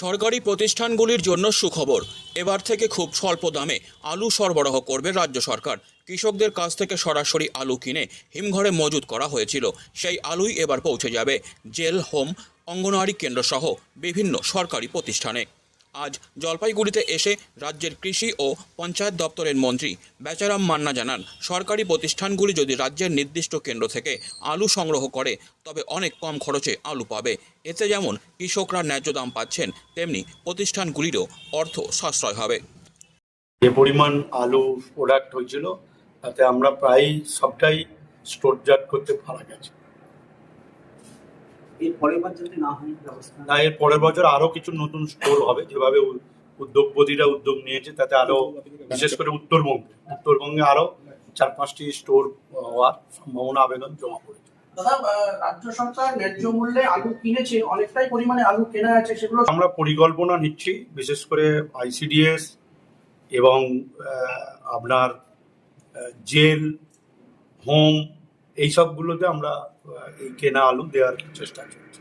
সরকারি প্রতিষ্ঠানগুলির জন্য সুখবর। এবার থেকে খুব স্বল্প দামে আলু সরবরাহ করবে রাজ্য সরকার। কৃষকদের কাছ থেকে সরাসরি আলু কিনে হিমঘরে মজুত করা হয়েছিল। সেই আলুই এবার পৌঁছে যাবে জেল, হোম, অঙ্গনওয়াড়ি কেন্দ্রসহ বিভিন্ন সরকারি প্রতিষ্ঠানে। আজ জলপাইগুড়িতে এসে রাজ্যের কৃষি ও পঞ্চায়েত দপ্তরের মন্ত্রী বেচারাম মান্না জানান, সরকারি প্রতিষ্ঠানগুলি যদি রাজ্যের নির্দিষ্ট কেন্দ্র থেকে আলু সংগ্রহ করে, তবে অনেক কম খরচে আলু পাবে। এতে যেমন কৃষকরা ন্যায্য দাম পাচ্ছেন, তেমনি প্রতিষ্ঠানগুলিরও অর্থ সাশ্রয় হবে। যে পরিমাণ আলু প্রোডাক্ট হয়েছিল, তাতে আমরা প্রায় সবটাই স্টোরজাত করতে পারা গেছে। এর পরের বার যাতে না হয় ব্যবস্থা না এর পরের বছর আরও কিছু নতুন স্টোর হবে যেভাবে উদ্যোগপতিরা উদ্যোগ নিয়েছে তাতে আরও বিশেষ করে উত্তরবঙ্গে উত্তরবঙ্গে আরও চার পাঁচটি স্টোর হওয়ার সম্ভাবনা আবেদন জমা পড়েছে। দাদা রাজ্য সরকার ন্যায্য মূল্যে আলু কিনেছে অনেকটাই পরিমাণে আলু কেনা আছে সেগুলো আমরা পরিকল্পনা নিচ্ছি বিশেষ করে আইসিডিএস এবং আপনার জেল হোম এইসবগুলোতে আমরা এই কেনা আলু দেওয়ার চেষ্টা করছি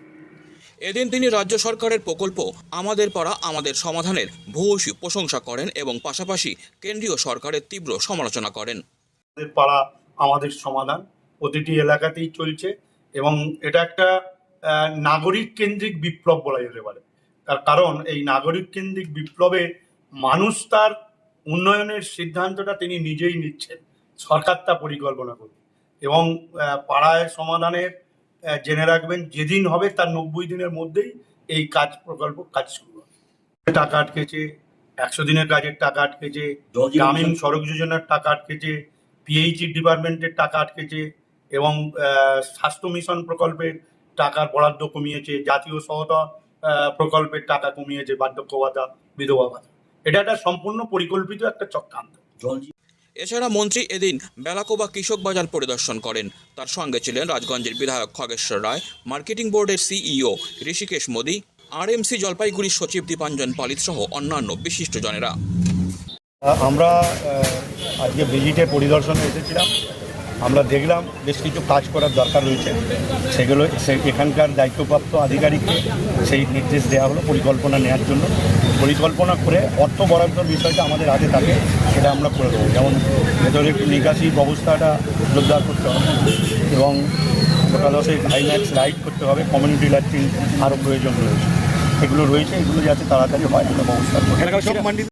এদিন তিনি রাজ্য সরকারের প্রকল্প আমাদের পাড়া আমাদের সমাধানের ভূয়সী প্রশংসা করেন এবং পাশাপাশি কেন্দ্রীয় সরকারের তীব্র সমালোচনা করেন। আমাদের পাড়া আমাদের সমাধান প্রতিটি এলাকাতেই চলছে এবং এটা একটা নাগরিক কেন্দ্রিক বিপ্লব বলা যেতে পারে। তার কারণ এই নাগরিক কেন্দ্রিক বিপ্লবে মানুষ তার উন্নয়নের সিদ্ধান্তটা তিনি নিজেই নিচ্ছেন। সরকার তা পরিকল্পনা করবে এবং পাড়ায় সমাধানের জেনে রাখবেন যেদিন হবে তার নব্বই দিনের মধ্যেই এই কাজ প্রকল্প কাজ শুরু হবে। টাকা আটকেছে একশো দিনের কাজের টাকা আটকেছে গ্রামীণ সড়ক যোজনার টাকা আটকেছে পিএইচই ডিপার্টমেন্টের টাকা আটকেছে এবং স্বাস্থ্য মিশন প্রকল্পের টাকার বরাদ্দ কমিয়েছে জাতীয় সহতা প্রকল্পের টাকা কমিয়েছে বার্ধক্য ভাতা বিধবা ভাতা। এটা একটা সম্পূর্ণ পরিকল্পিত একটা চক্রান্ত। এছাড়া মন্ত্রী এদিন বেলাকোবা কৃষক বাজার পরিদর্শন করেন। তার সঙ্গে ছিলেন রাজগঞ্জের বিধায়ক খগেশ্বর রায়, মার্কেটিং বোর্ডের সিইও ঋষিকেশ মোদী, আরএমসি জলপাইগুড়ির সচিব দীপাঞ্জন পালিত সহ অন্যান্য বিশিষ্টজনেরা আমরা আজকে ভিজিটে পরিদর্শনে এসেছিলাম। আমরা দেখলাম বেশ কিছু কাজ করার দরকার রয়েছে। সেগুলো এখানকার দায়িত্বপ্রাপ্ত আধিকারিককে সেই নির্দেশ দেওয়া হলো পরিকল্পনা নেওয়ার জন্য। পরিকল্পনা করে অর্থ বরাদ্দর বিষয়টা আমাদের হাতে থাকে, সেটা আমরা করে দেবো। যেমন ভেতরে একটু নিকাশি ব্যবস্থাটা জোরদার করতে হবে এবং গোটা দশে হাইম্যাক্স রাইড করতে হবে কমিউনিটি ল্যাট্রিন আরও প্রয়োজন রয়েছে। এগুলো রয়েছে, এগুলো যাতে তাড়াতাড়ি হয়, আমরা ব্যবস্থা